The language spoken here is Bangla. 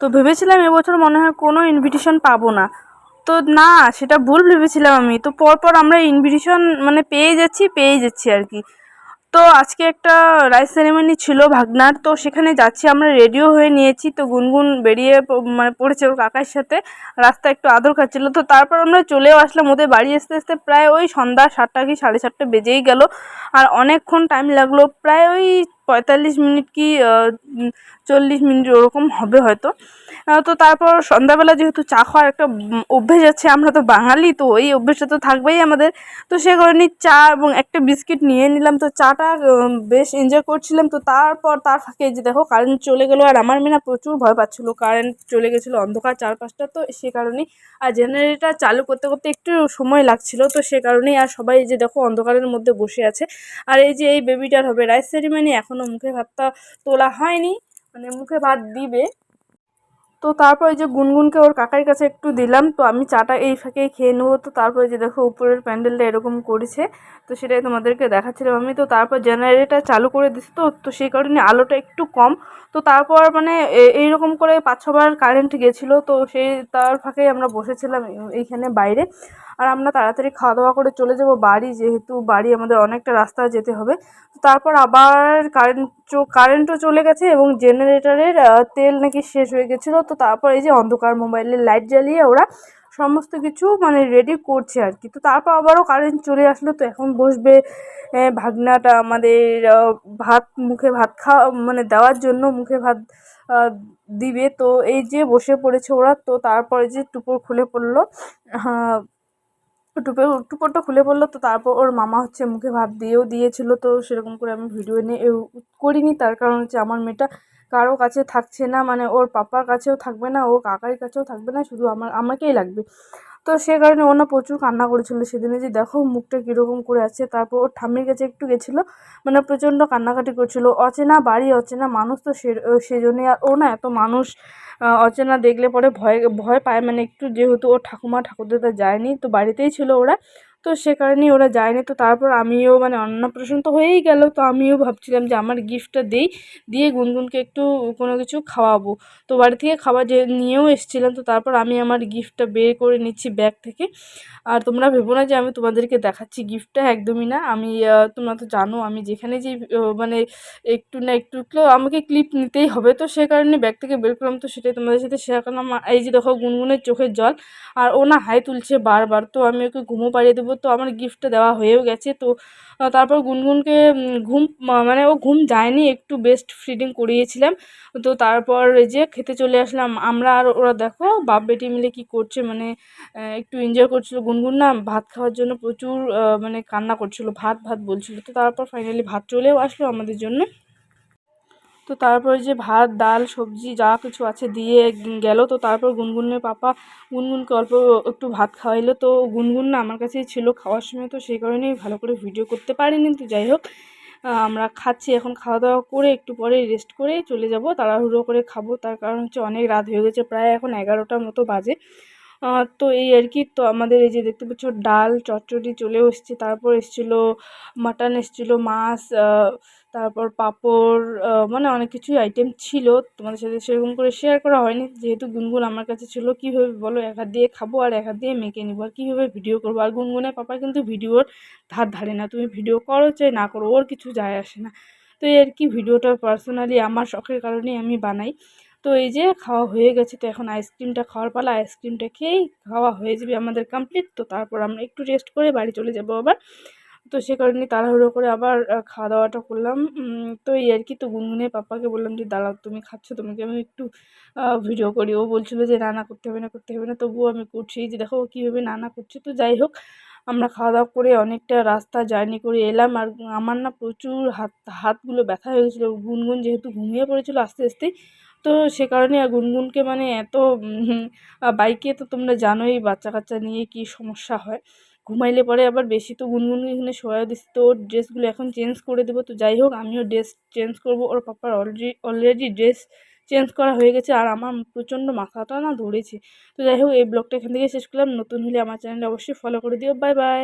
তো ভেবেছিলাম এবছর মনে হয় কোনো ইনভিটেশন পাবো না। তো না, সেটা ভুল ভেবেছিলাম আমি। তো পরপর আমরা ইনভিটেশন মানে পেয়ে যাচ্ছি পেয়েই যাচ্ছি আর কি। তো আজকে একটা রাইস সেরেমনি ছিল ভাগনার, তো সেখানে যাচ্ছি, আমরা রেডিও হয়ে নিয়েছি। তো গুনগুন বেরিয়ে মানে পড়েছে ওর কাকার সাথে, রাস্তা একটু আদর খাচ্ছিল। তো তারপর আমরা চলেও আসলাম, ওদের বাড়ি আসতে আসতে প্রায় ওই সন্ধ্যা সাতটা কি সাড়ে সাতটা বেজেই গেল। আর অনেকক্ষণ টাইম লাগল, প্রায় ওই পঁয়তাল্লিশ মিনিট কি চল্লিশ মিনিট ওরকম হবে হয়তো। তো তারপর সন্ধ্যাবেলা যেহেতু চা খাওয়ার একটা অভ্যেস আছে, আমরা তো বাঙালি, তো এই অভ্যেসটা তো থাকবেই আমাদের। তো সে কারণে চা এবং একটা বিস্কিট নিয়ে নিলাম। তো চাটা বেশ এনজয় করছিলাম। তো তারপর তার ফাঁকে যে দেখো কারেন্ট চলে গেলো। আর আমার মেয়ে প্রচুর ভয় পাচ্ছিলো। কারেন্ট চলে গেছিল অন্ধকার চারপাশটা। তো সে কারণেই, আর জেনারেটর চালু করতে করতে একটু সময় লাগছিল। তো সে কারণেই আর সবাই যে দেখো, অন্ধকারের মধ্যে বসে আছে। আর এই যে এই বেবিটার হবে রাইস সেরিমানি এখনও মুখে ভাতটা তোলা হয়নি মানে মুখে ভাত দিবে। তো তারপরে যে গুনগুনকে ওর কাকার কাছে একটু দিলাম, তো আমি চাটা এই ফাঁকে খেয়ে নেব। তো তারপরে যে দেখো উপরের প্যান্ডেলটা এরকম করেছে, তো সেটাই তোমাদেরকে দেখাচ্ছিলাম আমি। তো তারপর জেনারেটার চালু করে দিছি তো তো সেই কারণে আলোটা একটু কম। তো তারপর মানে এইরকম করে পাঁচ ছবার কারেন্ট গেছিল, তো সেই তার ফাঁকেই আমরা বসেছিলাম এইখানে বাইরে। আর আমরা তাড়াতাড়ি খাওয়া দাওয়া করে চলে যাব বাড়ি, যেহেতু বাড়ি আমাদের অনেকটা রাস্তা যেতে হবে। তো তারপর আবার কারেন্ট কারেন্টও চলে গেছে এবং জেনারেটরের তেল নাকি শেষ হয়ে গেছিল। তো তারপর এই যে অন্ধকার মোবাইলের লাইট জ্বালিয়ে ওরা সমস্ত কিছু মানে রেডি করছে আর কি তো তারপর আবারও কারেন্ট চলে আসলো, তো এখন বসবে ভাগনাটা আমাদের ভাত, মুখে ভাত খাওয়া মানে দেওয়ার জন্য মুখে ভাত দিবে। তো এই যে বসে পড়েছে ওরা, তো তারপরে যে টুপুর খুলে পড়ল টুপে টুপোরটা খুলে পড়ল, তো তারপর ওর মামা হচ্ছে মুখে ভাত দিয়েও দিয়েছিল, তো সেরকম করে আমি ভিডিও নিয়ে করিনি। তার কারণ হচ্ছে আমার মেয়েটা কারও কাছে থাকছে না মানে ওর পাপার কাছেও থাকবে না, ও কাকার কাছেও থাকবে না, শুধু আমার, আমাকেই লাগবে। তো সে কারণে ও না প্রচুর কান্না করেছিল সেদিনে যে দেখো মুখটা কীরকম করে আছে, তারপর ওর ঠাম্মির কাছে একটু গেছিল মানে প্রচণ্ড কান্নাকাটি করছিল। অচেনা বাড়ি, অচেনা মানুষ তো সে সেজন্যই আর ও না এত মানুষ অচেনা দেখলে পরে ভয় ভয় পায় মানে একটু যেহেতু ওর ঠাকুমা ঠাকুরদাদা যায়নি, তো বাড়িতেই ছিল ওরা। তো সে কারণেই ওরা যায়নি। তো তারপর আমিও মানে অন্নপ্রাশন তো হয়েই গেল। তো আমিও ভাবছিলাম যে আমার গিফটটা দিই, দিয়ে গুনগুনকে একটু কোনো কিছু খাওয়াবো। তো বাড়ি থেকে খাবার যে নিয়েও এসেছিলাম, তো তারপর আমি আমার গিফটটা বের করে নিচ্ছি ব্যাগ থেকে। আর তোমরা ভেবো না যে আমি তোমাদেরকে দেখাচ্ছি গিফটটা একদমই না। আমি তোমরা তো জানো, আমি যেখানে যে মানে একটু না একটু আমাকে ক্লিপ নিতেই হবে। তো সে কারণে ব্যাগ থেকে বের করলাম। তো সেটাই তোমাদের সাথে শেয়ার করলাম। এই যে দেখো, গুনগুনের চোখের জল। আর ও না হাই তুলছে বারবার। তো আমি ওকে ঘুমো পাড়িয়ে দেবো তো আমার গিফটটা দেওয়া হয়েও গেছে। তো তারপর গুনগুনকে ঘুম মানে ও ঘুম যায়নি, একটু বেস্ট ফিডিং করিয়েছিলাম। তো তারপর যে খেতে চলে আসলাম। আমরা আর ওরা দেখো, বাপ বেটি মিলে কি করছে মানে একটু এনজয় করছিল। গুনগুন না ভাত খাওয়ার জন্য প্রচুর মানে কান্না করছিল, ভাত ভাত বলছিল। তো তারপর ফাইনালি ভাত চলেও আসলো আমাদের জন্য। তো তারপরে যে ভাত, ডাল, সবজি যা কিছু আছে দিয়ে গেল। তো তারপর গুনগুনের পাপা গুনগুনকে অল্প একটু ভাত খাওয়াইলো। তো গুনগুন না আমার কাছেই ছিল খাওয়ার সময়, তো সেই কারণেই ভালো করে ভিডিও করতে পারিনি। তো যাই হোক আমরা খাচ্ছি এখন খাওয়া দাওয়া করে একটু পরে রেস্ট করে চলে যাব। তাড়াহুড়ো করে খাব। তার কারণ হচ্ছে অনেক রাত হয়ে গেছে, প্রায় এখন এগারোটার মতো বাজে। তো এই আর কি, তো আমাদের এই যে দেখতে পাচ্ছ ডাল, চচ্চড়ি চলে এসছে, তারপর এসেছিল মাটন এসেছিল মাছ তারপর পাঁপড় মানে অনেক কিছুই আইটেম ছিল। তোমাদের সাথে সেরকম করে শেয়ার করা হয়নি। যেহেতু গুনগুন আমার কাছে ছিল, কীভাবে বলো, এক হাত দিয়ে খাব আর এক হাত দিয়ে মেখে নিবো। আর কীভাবে ভিডিও করব? আর গুনগুনের পাপা কিন্তু ভিডিওর ধার ধারে না। তুমি ভিডিও করো, চাই না করো, ওর কিছু যায় আসে না। তো এই আর কি ভিডিওটা পার্সোনালি আমার শখের কারণেই আমি বানাই। তো এই যে খাওয়া হয়ে গেছে, তো এখন আইসক্রিমটা খাওয়ার পালা আইসক্রিমটা খেয়েই খাওয়া হয়ে যাবে আমাদের কমপ্লিট তো তারপর আমরা একটু রেস্ট করে বাড়ি চলে যাব আবার। তো সে কারণে তাড়াহুড়ো করে আবার খাওয়া দাওয়াটা করলাম। তো এই আর কি, তো গুনগুনের পাপাকে বললাম যে, দাঁড়াও, তুমি খাচ্ছ, তোমাকে আমি একটু ভিডিও করি। ও বলছিল যে রান্না করতে হবে না, করতে হবে না। তবুও আমি করছি যে দেখো কীভাবে রান্না করছে। তো যাই হোক, আমরা খাওয়া দাওয়া করে অনেকটা রাস্তা জার্নি করে এলাম। আর আমার না প্রচুর হাত, হাতগুলো ব্যথা হয়ে গেছিল। গুনগুন যেহেতু ঘুমিয়ে পড়েছিল আস্তে আস্তেই তো সে কারণে গুনগুনকে মানে এত বাইকে তো তোমরা জানোই বাচ্চা কাচ্চা নিয়ে কী সমস্যা হয়। ঘুমাইলে পরে আবার বেশি তো গুনগুনকে এখানে শোয়া দিচ্ছি তো ওর ড্রেসগুলো এখন চেঞ্জ করে দেবো। তো যাই হোক, আমিও ড্রেস চেঞ্জ করব। ওর পাপার অলরেডি অলরেডি ড্রেস চেঞ্জ করা হয়ে গেছে আর আমার প্রচণ্ড মাথাটা না ধরেছে। তো যাই হোক, এই ব্লগটা এখান থেকে শেষ করলাম। নতুন হলে আমার চ্যানেলে অবশ্যই ফলো করে দিও। Bye bye